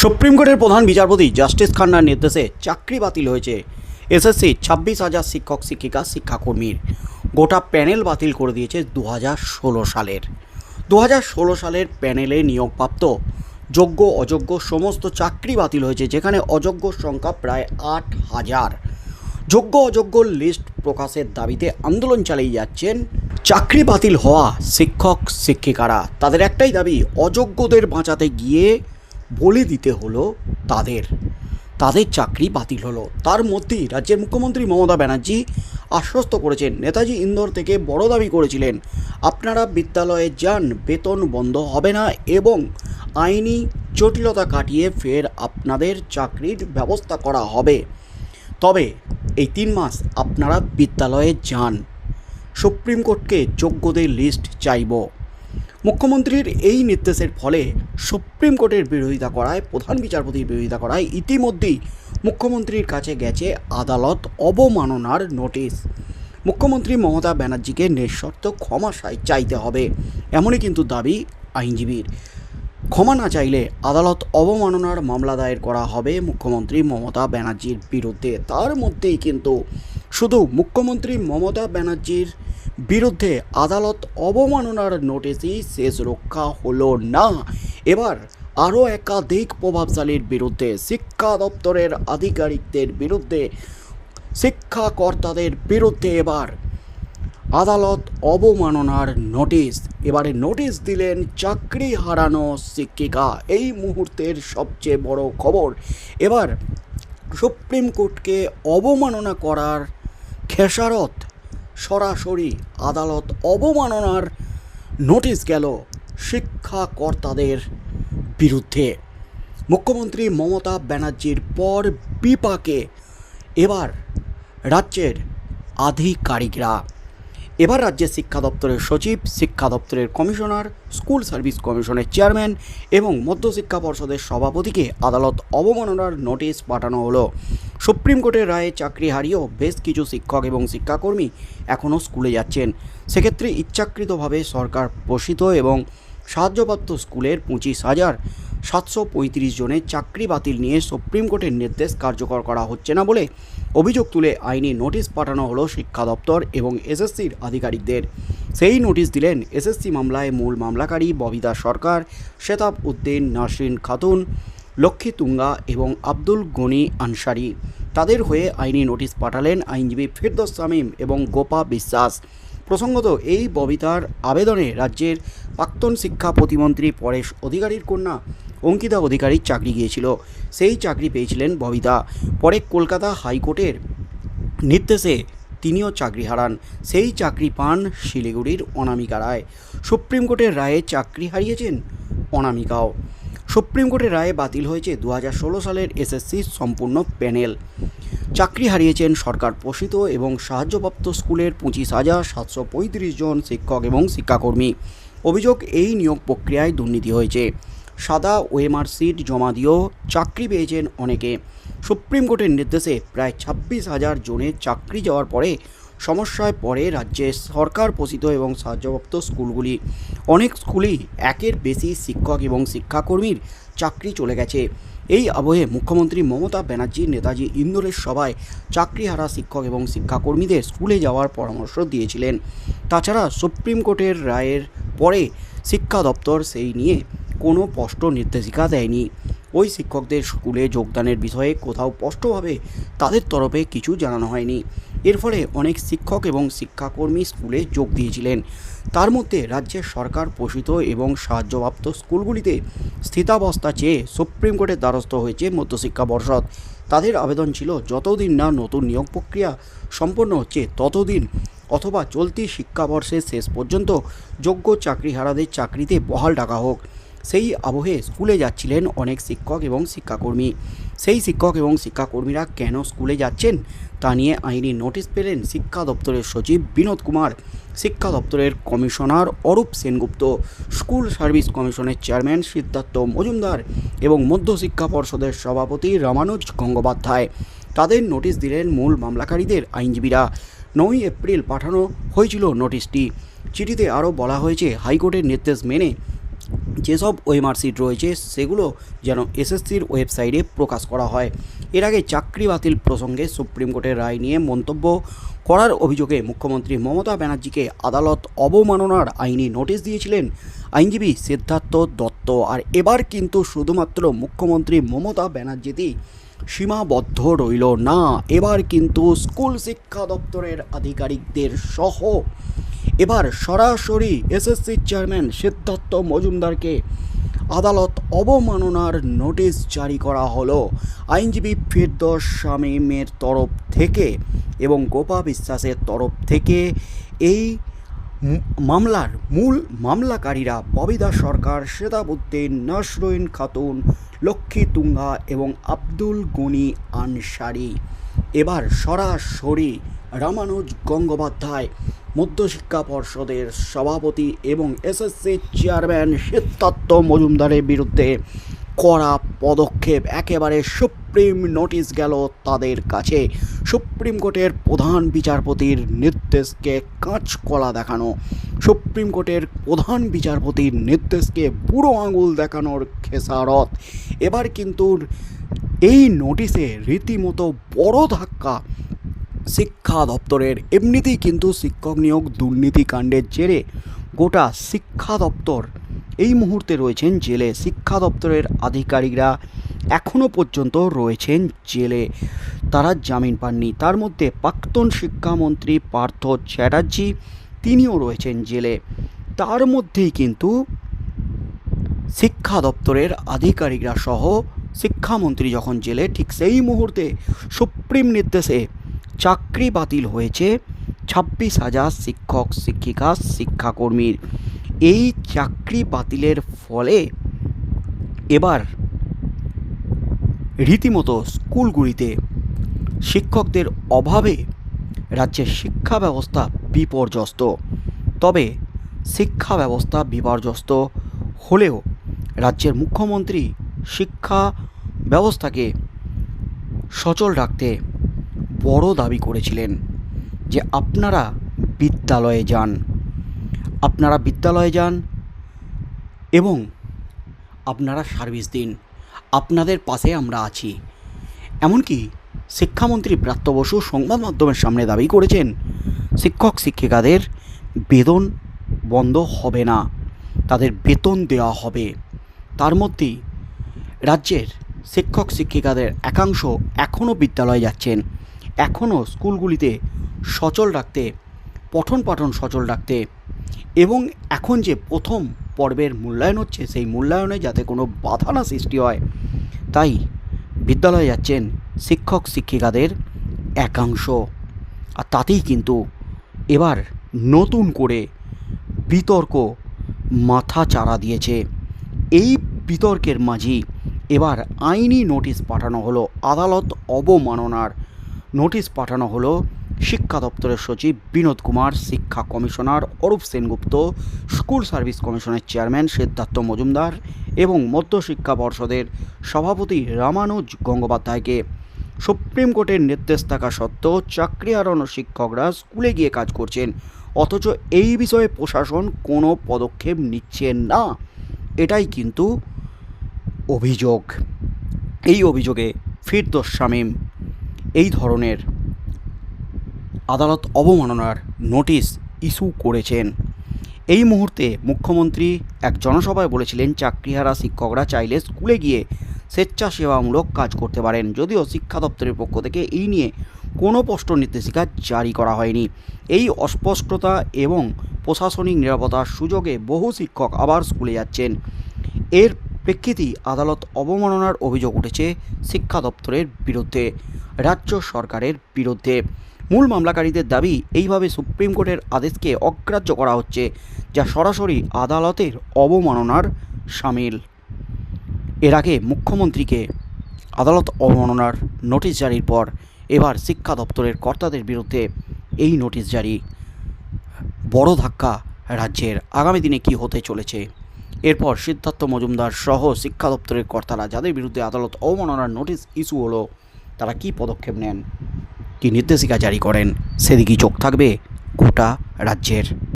Supreme কোর্টের প্রধান বিচারপতি জাস্টিস খান্নার নির্দেশে চাকরি বাতিল হয়েছে। এসএসসি ছাব্বিশ হাজার শিক্ষক, শিক্ষিকা, শিক্ষাকর্মীর। গোটা প্যানেল বাতিল করে দিয়েছে দু ষোলো সালের। দু ষোলো সালের প্যানেলে নিয়োগপ্রাপ্ত যোগ্য, অযোগ্য সমস্ত চাকরি বাতিল হয়েছে, যেখানে অযোগ্য সংখ্যা প্রায় আট হাজার। যোগ্য, অযোগ্য লিস্ট প্রকাশের দাবিতে আন্দোলন চালিয়ে যাচ্ছেন চাকরি বাতিল হওয়া শিক্ষক, শিক্ষিকারা। তাদের একটাই দাবি, অযোগ্যদের বাঁচাতে গিয়ে বলে দিতে হলো তাদের। তাদের চাকরি বাতিল হলো। তার মধ্যেই রাজ্যের মুখ্যমন্ত্রী মমতা ব্যানার্জি আশ্বস্ত করেছেন। নেতাজি ইন্দোর থেকে বড় দাবি করেছিলেন, আপনারা বিদ্যালয়ে যান, বেতন বন্ধ হবে না এবং আইনি জটিলতা কাটিয়ে ফের আপনাদের চাকরির ব্যবস্থা করা হবে। তবে এই তিন মাস আপনারা বিদ্যালয়ে যান। সুপ্রিম কোর্টকে যোগ্যদের লিস্ট চাইব। মুখ্যমন্ত্রীর এই নির্দেশের ফলে সুপ্রিম কোর্টের বিরোধিতা করায় প্রধান বিচারপতির বিরোধিতা করায় ইতিমধ্যেই মুখ্যমন্ত্রীর কাছে গেছে আদালত অবমাননার নোটিশ। মুখ্যমন্ত্রী মমতা ব্যানার্জিকে নিঃশর্ত ক্ষমা চাইতে হবে, এমনই কিন্তু দাবি আইনজীবীর। ক্ষমা না চাইলে আদালত অবমাননার মামলা দায়ের করা হবে মুখ্যমন্ত্রী মমতা ব্যানার্জির বিরুদ্ধে। তার মধ্যেই কিন্তু শুধু মুখ্যমন্ত্রী মমতা ব্যানার্জির বিরুদ্ধে আদালত অবমাননার নোটিশই শেষ রক্ষা হলো না। এবার আরও একাধিক প্রভাবশালীর বিরুদ্ধে শিক্ষা দপ্তরের আধিকারিকদের বিরুদ্ধে, শিক্ষাকর্তাদের বিরুদ্ধে এবার আদালত অবমাননার নোটিশ। এবারে নোটিশ দিলেন চাকরি হারানো শিক্ষিকা। এই মুহূর্তের সবচেয়ে বড় খবর, এবার সুপ্রিম কোর্টকে অবমাননা করার খেসারত সরাসরি আদালত অবমাননার নোটিশ গেল শিক্ষাকর্তাদের বিরুদ্ধে। মুখ্যমন্ত্রী মমতা ব্যানার্জির পর বিপাকে এবার রাজ্যের আধিকারিকরা। এবার রাজ্যের শিক্ষা দপ্তরের সচিব, শিক্ষা দপ্তরের কমিশনার, স্কুল সার্ভিস কমিশনের চেয়ারম্যান এবং মধ্যশিক্ষা পর্ষদের সভাপতিকে আদালত অবমাননার নোটিশ পাঠানো হলো। সুপ্রিম কোর্টের রায়ে চাকরি হারিয়েও বেশ কিছু শিক্ষক এবং শিক্ষাকর্মী এখনও স্কুলে যাচ্ছেন। সেক্ষেত্রে ইচ্ছাকৃতভাবে সরকার পোষিত এবং সাহায্যপ্রাপ্ত স্কুলের পঁচিশ হাজার সাতশো পঁয়ত্রিশ জনের চাকরি বাতিল নিয়ে সুপ্রিম কোর্টের নির্দেশ কার্যকর করা হচ্ছে না বলে অভিযোগ তুলে আইনি নোটিশ পাঠানো হলো শিক্ষা দপ্তর এবং এসএসসির আধিকারিকদের। সেই নোটিশ দিলেন এসএসসি মামলায় মূল মামলাকারী ববিতা সরকার শেতাব উদ্দিন, নাসরিন খাতুন, লক্ষ্মী তুঙ্গা এবং আব্দুল গনি আনসারি। তাদের হয়ে আইনি নোটিশ পাঠালেন আইনজীবী ফিরদোস শামীম এবং গোপা বিশ্বাস। প্রসঙ্গত, এই ববিতার আবেদনে রাজ্যের প্রাক্তন শিক্ষা প্রতিমন্ত্রী পরেশ অধিকারীর কন্যা অঙ্কিতা অধিকারীর চাকরি গিয়েছিল। সেই চাকরি পেয়েছিলেন ববিতা। পরে কলকাতা হাইকোর্টের নির্দেশে তিনিও চাকরি হারান। সেই চাকরি পান শিলিগুড়ির অনামিকা রায়। সুপ্রিম কোর্টের রায়ে চাকরি হারিয়েছেন অনামিকাও। সুপ্রিম কোর্টের রায়ে বাতিল হয়েছে দু হাজার ষোলো সালের এসএসসি সম্পূর্ণ প্যানেল। চাকরি হারিয়েছেন সরকার পোষিত এবং সাহায্যপ্রাপ্ত স্কুলের পঁচিশ হাজার সাতশো পঁয়ত্রিশ জন শিক্ষক এবং শিক্ষাকর্মী। অভিযোগ এই নিয়োগ প্রক্রিয়ায় দুর্নীতি হয়েছে। সাদা ওএমআর সিট জমা দিয়েও চাকরি পেয়েছেন অনেকে। সুপ্রিম কোর্টের নির্দেশে প্রায় ছাব্বিশ হাজার জনের চাকরি যাওয়ার পরে সমস্যায় পড়ে রাজ্যে সরকার পোষিত এবং সাহায্যপ্রাপ্ত স্কুলগুলি। অনেক স্কুলেই একের বেশি শিক্ষক এবং শিক্ষাকর্মীর চাকরি চলে গেছে। এই আবহে মুখ্যমন্ত্রী মমতা ব্যানার্জি, নেতাজি ইন্দোরের সভায় চাকরিহারা শিক্ষক এবং শিক্ষাকর্মীদের স্কুলে যাওয়ার পরামর্শ দিয়েছিলেন। তাছাড়া সুপ্রিম কোর্টের রায়ের পরে শিক্ষা দপ্তর সেই নিয়ে কোনো স্পষ্ট নির্দেশিকা দেয়নি। ওই শিক্ষকদের স্কুলে যোগদানের বিষয়ে কোথাও স্পষ্টভাবে তাদের তরফে কিছু জানানো হয়নি। এর ফলে অনেক শিক্ষক এবং শিক্ষাকর্মী স্কুলে যোগ দিয়েছিলেন। তার মধ্যে রাজ্যের সরকার পোষিত এবং সাহায্যপ্রাপ্ত স্কুলগুলিতে স্থিতাবস্থা চেয়ে সুপ্রিম কোর্টের দ্বারস্থ হয়েছে মধ্যশিক্ষা পর্ষদ। তাদের আবেদন ছিল, যতদিন না নতুন নিয়োগ প্রক্রিয়া সম্পন্ন হচ্ছে, ততদিন অথবা চলতি শিক্ষাবর্ষের শেষ পর্যন্ত যোগ্য চাকরিহারাদের চাকরিতে বহাল ডাকা হোক। সেই আবহে স্কুলে যাচ্ছিলেন অনেক শিক্ষক এবং শিক্ষাকর্মী। সেই শিক্ষক এবং শিক্ষাকর্মীরা কেন স্কুলে যাচ্ছেন তা নিয়ে আইনি নোটিশ পেলেন শিক্ষা দপ্তরের সচিব বিনোদ কুমার। শিক্ষা দপ্তরের commissioner Arup Sengupta, school service কমিশনের চেয়ারম্যান সিদ্ধার্থ মজুমদার এবং মধ্যশিক্ষা পর্ষদের সভাপতি রামানুজ গঙ্গোপাধ্যায়। তাদের নোটিশ দিলেন মূল মামলাকারীদের আইনজীবীরা। নয় এপ্রিল পাঠানো হয়েছিল নোটিশটি। চিঠিতে আরও বলা হয়েছে, হাইকোর্টের নির্দেশ মেনে যেসব ওয়েমার্কশিট রয়েছে, সেগুলো যেন এসএসসির ওয়েবসাইটে প্রকাশ করা হয়। এর আগে চাকরি বাতিল প্রসঙ্গে সুপ্রিম কোর্টের রায় নিয়ে মন্তব্য করার অভিযোগে মুখ্যমন্ত্রী মমতা ব্যানার্জিকে আদালত অবমাননার আইনি নোটিশ দিয়েছিলেন। আইনজীবী সিদ্ধার্থ দত্ত। আর এবার কিন্তু শুধুমাত্র মুখ্যমন্ত্রী মমতা ব্যানার্জিতেই সীমাবদ্ধ রইল। না, এবার কিন্তু স্কুল শিক্ষা দপ্তরের আধিকারিকদের সহ এবার সরাসরি এসএসসির চেয়ারম্যান সিদ্ধার্থ মজুমদারকে আদালত অবমাননার নোটিশ জারি করা হলো। আইনজীবী ফিরদোস শামীমের তরফ থেকে এবং গোপা বিশ্বাসের তরফ থেকে এই মামলার মূল মামলাকারীরা ববিদা সরকার শ্বেতাবুদ্দিন নসরুইন খাতুন লক্ষ্মী তুঙ্গা এবং আব্দুল গনি আনসারি। এবার সরাসরি রামানুজ গঙ্গোপাধ্যায় মধ্যশিক্ষা পর্ষদের সভাপতি এবং এসএসসি চেয়ারম্যান সিদ্ধার্থ মজুমদারের বিরুদ্ধে কড়া পদক্ষেপ। একেবারে সুপ্রিম নোটিশ গেল তাদের কাছে। সুপ্রিম কোর্টের প্রধান বিচারপতির নির্দেশকে কাঁচকলা দেখানো। সুপ্রিম কোর্টের প্রধান বিচারপতির নির্দেশকে বুড়ো আঙুল দেখানোর খেসারত। এবার কিন্তু এই নোটিশে রীতিমতো বড় ধাক্কা শিক্ষা দপ্তরের এমনিতেই কিন্তু শিক্ষক নিয়োগ দুর্নীতিকাণ্ডের জেরে গোটা শিক্ষা দপ্তর এই মুহূর্তে রয়েছেন জেলে। শিক্ষা দপ্তরের আধিকারিকরা এখনও পর্যন্ত রয়েছেন জেলে। তারা জামিন পাননি। তার মধ্যে প্রাক্তন শিক্ষামন্ত্রী পার্থ চ্যাটার্জি তিনিও রয়েছেন জেলে। তার মধ্যেই কিন্তু শিক্ষা দপ্তরের আধিকারিকরা সহ শিক্ষামন্ত্রী যখন জেলে, ঠিক সেই মুহূর্তে সুপ্রিম নির্দেশে চাকরি বাতিল হয়েছে ছাব্বিশ হাজার শিক্ষক, শিক্ষিকা, শিক্ষাকর্মীর। এই চাকরি বাতিলের ফলে এবার রীতিমতো স্কুলগুলিতে শিক্ষকদের অভাবে রাজ্যের শিক্ষা ব্যবস্থা বিপর্যস্ত। তবে শিক্ষা ব্যবস্থা বিপর্যস্ত হলেও রাজ্যের মুখ্যমন্ত্রী শিক্ষা ব্যবস্থাকে সচল রাখতে বড় দাবি করেছিলেন যে আপনারা বিদ্যালয়ে যান। আপনারা বিদ্যালয়ে যান এবং আপনারা সার্ভিস দিন। আপনাদের পাশে আমরা আছি। এমনকি শিক্ষামন্ত্রী ব্রাত্য বসু সংবাদ মাধ্যমের সামনে দাবি করেছেন, শিক্ষক শিক্ষিকাদের বেতন বন্ধ হবে না, তাদের বেতন দেওয়া হবে। তার মধ্যেই রাজ্যের শিক্ষক শিক্ষিকাদের একাংশ এখনও বিদ্যালয়ে যাচ্ছেন। এখনও স্কুলগুলিতে সচল রাখতে, পঠন পাঠন সচল রাখতে এবং এখন যে প্রথম পর্বের মূল্যায়ন হচ্ছে, সেই মূল্যায়নে যাতে কোনো বাধা না সৃষ্টি হয়, তাই বিদ্যালয়ে যাচ্ছেন শিক্ষক, শিক্ষিকাদের একাংশ। আর তাতেই কিন্তু এবার নতুন করে বিতর্ক মাথা চারা দিয়েছে। এই বিতর্কের মাঝেই এবার আইনি নোটিশ পাঠানো হলো, আদালত অবমাননার নোটিশ পাঠানো হলো শিক্ষা দপ্তরের সচিব বিনোদ কুমার, শিক্ষা commissioner Arup Sengupta, school service কমিশনের চেয়ারম্যান সিদ্ধার্থ মজুমদার এবং মধ্যশিক্ষা পর্ষদের সভাপতি রামানুজ গঙ্গোপাধ্যায়কে। সুপ্রিম কোর্টের নির্দেশ থাকা সত্ত্বেও চাকরি হারানো শিক্ষকরা স্কুলে গিয়ে কাজ করছেন, অথচ এই বিষয়ে প্রশাসন কোনো পদক্ষেপ নিচ্ছে না। এটাই কিন্তু অভিযোগ। এই অভিযোগে ফিরদোস শামীম এই ধরনের আদালত অবমাননার নোটিশ ইস্যু করেছেন। এই মুহূর্তে মুখ্যমন্ত্রী এক জনসভায় বলেছিলেন, চাকরিহারা শিক্ষকরা চাইলে স্কুলে গিয়ে স্বেচ্ছাসেবামূলক কাজ করতে পারেন। যদিও শিক্ষা দপ্তরের পক্ষ থেকে এই নিয়ে কোনো স্পষ্ট নির্দেশিকা জারি করা হয়নি। এই অস্পষ্টতা এবং প্রশাসনিক নিরাপত্তার সুযোগে বহু শিক্ষক আবার স্কুলে যাচ্ছেন। এর প্রেক্ষিতেই আদালত অবমাননার অভিযোগ উঠেছে শিক্ষা দপ্তরের বিরুদ্ধে, রাজ্য সরকারের বিরুদ্ধে। মূল মামলাকারীদের দাবি, এইভাবে সুপ্রিম কোর্টের আদেশকে অগ্রাহ্য করা হচ্ছে, যা সরাসরি আদালতের অবমাননার সামিল। এর আগে মুখ্যমন্ত্রীকে আদালত অবমাননার নোটিশ জারির পর এবার শিক্ষা দপ্তরের কর্তাদের বিরুদ্ধে এই নোটিশ জারি। বড় ধাক্কা রাজ্যের। আগামী দিনে কি হতে চলেছে? এরপর সিদ্ধার্থ মজুমদার সহ শিক্ষা দপ্তরের কর্তারা যাদের বিরুদ্ধে আদালত অবমাননার নোটিশ ইস্যু হলো, তারা কি পদক্ষেপ নেন? কি নির্দেশিকা জারি করেন? সেদিকেই চোখ থাকবে গোটা রাজ্যের।